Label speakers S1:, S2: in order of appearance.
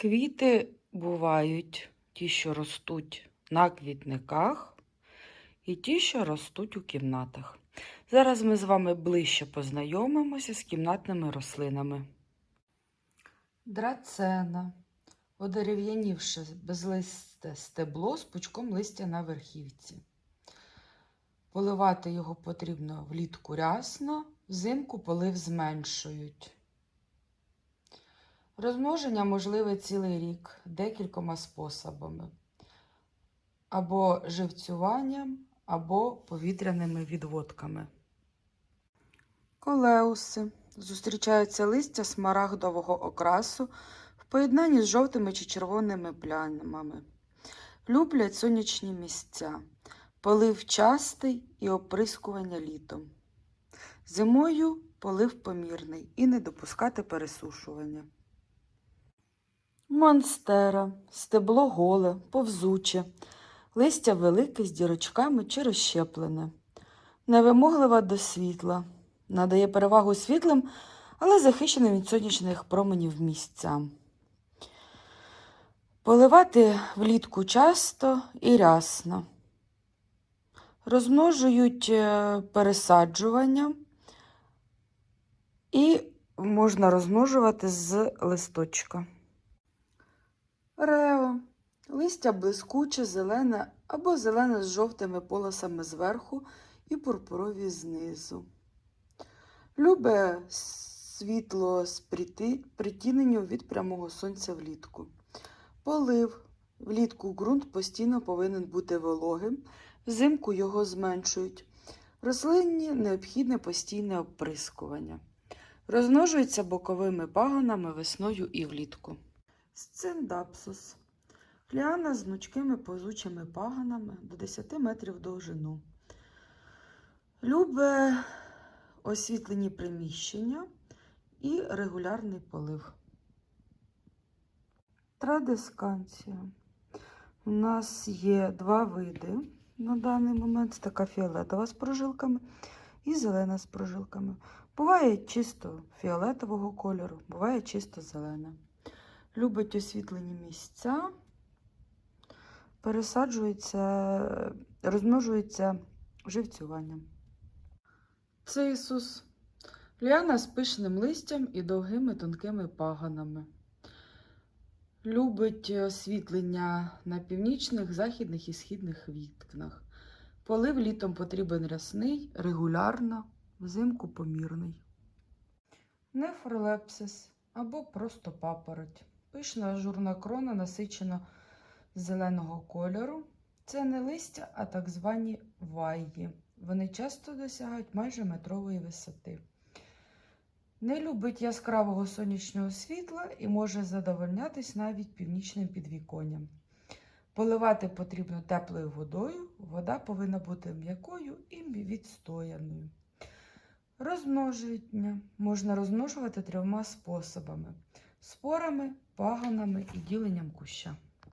S1: Квіти бувають ті, що ростуть на квітниках, і ті, що ростуть у кімнатах. Зараз ми з вами ближче познайомимося з кімнатними рослинами. Драцена. Одерев'янівше безлисте стебло з пучком листя на верхівці. Поливати його потрібно влітку рясно, взимку полив зменшують. Розмноження можливе цілий рік декількома способами. Або живцюванням, або повітряними відводками. Колеуси. Зустрічаються листя смарагдового окрасу в поєднанні з жовтими чи червоними плямами. Люблять сонячні місця, полив частий і оприскування літом. Зимою полив помірний і не допускати пересушування. Монстера. Стебло голе, повзуче, листя велике з дірочками чи розщеплене. Невимоглива до світла. Надає перевагу світлим, але захищеним від сонячних променів місцям. Поливати влітку часто і рясно. Розмножують е, пересаджування і можна розмножувати з листочка. Рео. Листя блискуче, зелене або зелене з жовтими полосами зверху і пурпурові знизу. Любе світло з притіненням від прямого сонця влітку. Полив. Влітку ґрунт постійно повинен бути вологим, взимку його зменшують. Рослинні необхідне постійне оприскування. Розмножується боковими пагонами весною і влітку. Сциндапсус. Ліана з гнучкими позучими пагонами до 10 метрів довжину. Любе освітлені приміщення і регулярний полив. Традисканція. У нас є два види на даний момент. Така фіолетова з прожилками і зелена з прожилками. Буває чисто фіолетового кольору, буває чисто зелена. Любить освітлені місця, пересаджується, розмножується живцюванням. Цисус. Ліана з пишним листям і довгими тонкими паганами. Любить освітлення на північних, західних і східних вікнах. Полив літом потрібен рясний, регулярно, взимку помірний. Нефролепсис або просто папороть. Пишна ажурна крона насичено зеленого кольору. Це не листя, а так звані вайї. Вони часто досягають майже метрової висоти. Не любить яскравого сонячного світла і може задовольнятись навіть північним підвіконням. Поливати потрібно теплою водою. Вода повинна бути м'якою і відстояною. Розмноження можна розмножувати трьома способами: спорами, паганами і діленням куща.